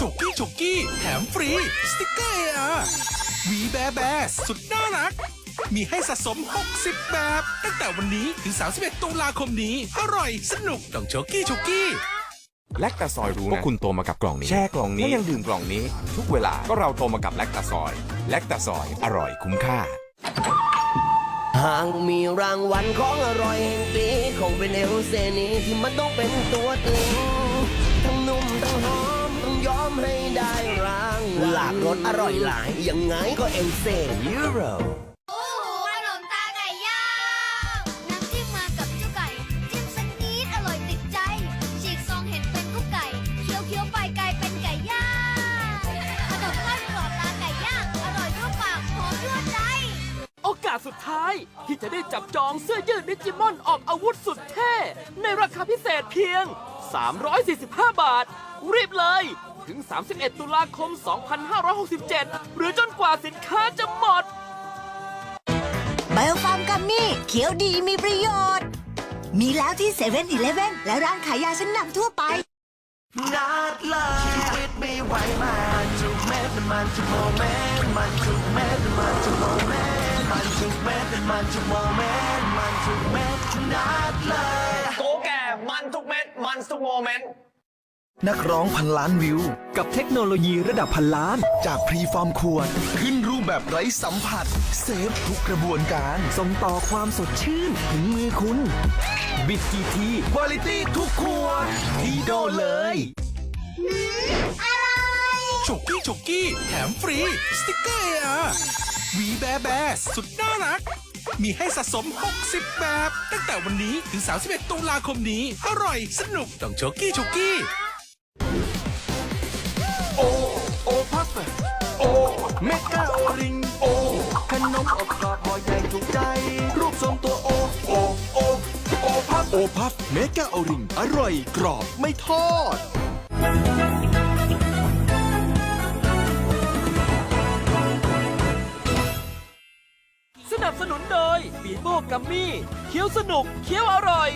ฉุกกี้ฉุกกี้แถมฟรี สติกเกอร์เออาวีแบร์แบร์สุดน่ารัก มีให้สะสม 60 แบบ ตั้งแต่วันนี้ถึง 31 ตุลาคมนี้ อร่อยสนุกต้องฉุกกี้ฉุกกี้แลคตาซอยรู้ว่านะคุณโตมากับกล่องนี้ แช่กล่องนี้แล้วยังดื่มกล่องนี้ ทุกเวลาก็เราโตมากับแลคตาซอย แลคตาซอยอร่อยคุ้มค่า หากมีรางวัลของอร่อยแห่งปีคงเป็นเอลเซนีที่มันต้องเป็นตัวตึงทั้งนุ่มทั้งหอมต้องยอม ให้ได้รางวัลหลากรสอร่อยหลาย ยังไงก็เอลเซยูโร โอ้โหขนมตาไก่ย่างน้ำจิ้มมากับเจ้าไก่ จิ้มสักนิดอร่อยติดใจ ฉีกซองเห็นเป็นลูกไก่ เคี้ยวเคี้ยวไปกลายเป็นไก่ย่าง ขนมทอดกรอบตาไก่ย่าง อร่อยทั่วปากหอมทั่วใจ โอกาสสุดท้าย ที่จะได้จับจองเสื้อยืดดิจิมอนออกอาวุธสุดเท่ ในราคาพิเศษเพียง 345 บาท รีบเลย ถึง 31 ตุลาคม 2567 หรือจนกว่าสินค้าจะหมด ไบโอฟาร์มกัมมี่เขียวดีมีประโยชน์ มีแล้วที่เซเว่นอีเลฟเว่นและร้านขายยาชั้นนำทั่วไป นัดเลยชีวิตไม่ไหวมันทุกเม็ดมันทุกโมเมนต์มันทุกเม็ดมันทุกโมเมนต์มันทุกเม็ดมันทุกโมเมนต์ ม็ดมันทุกโมเมนต์นักร้องพันล้านวิว กับเทคโนโลยีระดับพันล้าน จากพรีฟอร์มขวด ขึ้นรูปแบบไร้สัมผัส เซฟทุกกระบวนการ ส่งต่อความสดชื่น ถึงมือคุณ บิดกี่ทีคุณภาพทุกขวดที่โดนเลยฉุกกี้ฉุกกี้ แถมฟรี สติกเกอร์เออาวีแบร์แบร์สุดน่ารัก มีให้สะสม 60 แบบ ตั้งแต่วันนี้ถึง 31 ตุลาคมนี้ อร่อยสนุกต้องฉุกกี้ฉุกกี้โอพัฟโอเมกาโอริงโอขนมอบกรอบห่อใหญ่ถูกใจ รูปทรงตัวโอโอโอโอพัฟโอพัฟเมกาโอริงอร่อยกรอบไม่ทอด นับสนุนโดยปีโป้กัมมี่เคี้ยวสนุกเคี้ยวอร่อย